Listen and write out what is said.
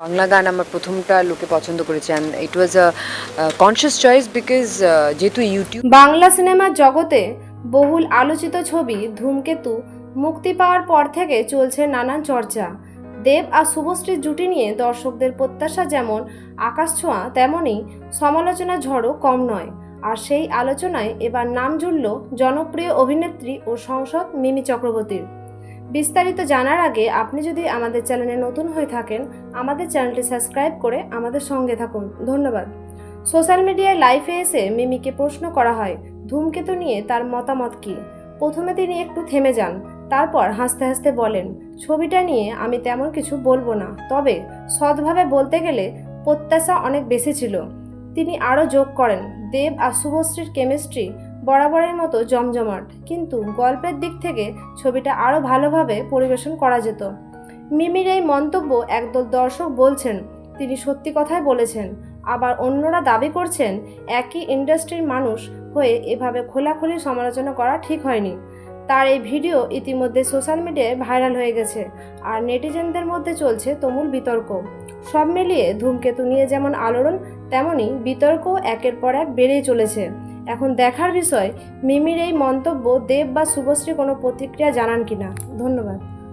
বাংলা গান আমার প্রথমটা লোকে পছন্দ করেছে it was a conscious choice because যেহেতু ইউটিউব বাংলা সিনেমার জগতে বহুল আলোচিত ছবি, ধূমকেতু, মুক্তি পাওয়ার পর থেকে চলছে নানান চর্চা। দেব আর শুভশ্রীর জুটি নিয়ে দর্শকদের প্রত্যাশা যেমন আকাশ ছোঁয়া তেমনই সমালোচনা ঝড়ও কম নয়। আর সেই আলোচনায় এবার নাম জুড়ল জনপ্রিয় অভিনেত্রী ও সংসদ মিমি চক্রবর্তীর। বিস্তারিত জানার আগে আপনি যদি আমাদের চ্যানেলে নতুন হয়ে থাকেন, আমাদের চ্যানেলটি সাবস্ক্রাইব করে আমাদের সঙ্গে থাকুন। ধন্যবাদ। সোশ্যাল মিডিয়ায় লাইভে এসে মিমিকে প্রশ্ন করা হয়, ধূমকেতু নিয়ে তার মতামত কি? প্রথমে তিনি একটু থেমে যান, তারপর হাসতে হাসতে বলেন, ছবিটা নিয়ে আমি তেমন কিছু বলব না। তবে সৎভাবে বলতে গেলে প্রত্যাশা অনেক বেশি ছিল। তিনি আরও যোগ করেন, দেব আর শুভশ্রীর কেমিস্ট্রি বরাবরের মতো জমজমাট। কিন্তু গল্পের দিক থেকে ছবিটা আরও ভালোভাবে পরিবেশন করা যেত। মিমির এই মন্তব্য একদল দর্শক বলছেন, তিনি সত্যি কথাই বলেছেন, আবার অন্যরা দাবি করছেন, একই ইন্ডাস্ট্রির মানুষ হয়ে এভাবে খোলাখুলি সমালোচনা করা ঠিক হয়নি। তার এই ভিডিও ইতিমধ্যে সোশ্যাল মিডিয়ায় ভাইরাল হয়ে গেছে, আর নেটিজেনদের মধ্যে চলছে তুমুল বিতর্ক। সব মিলিয়ে ধূমকেতু নিয়ে যেমন আলোড়ন তেমনই বিতর্ক একের পর এক বেড়েই চলেছে। এখন দেখার বিষয় মিমির এই মন্তব্য দেব বা শুভশ্রী কোনো প্রতিক্রিয়া জানান কিনা? ধন্যবাদ।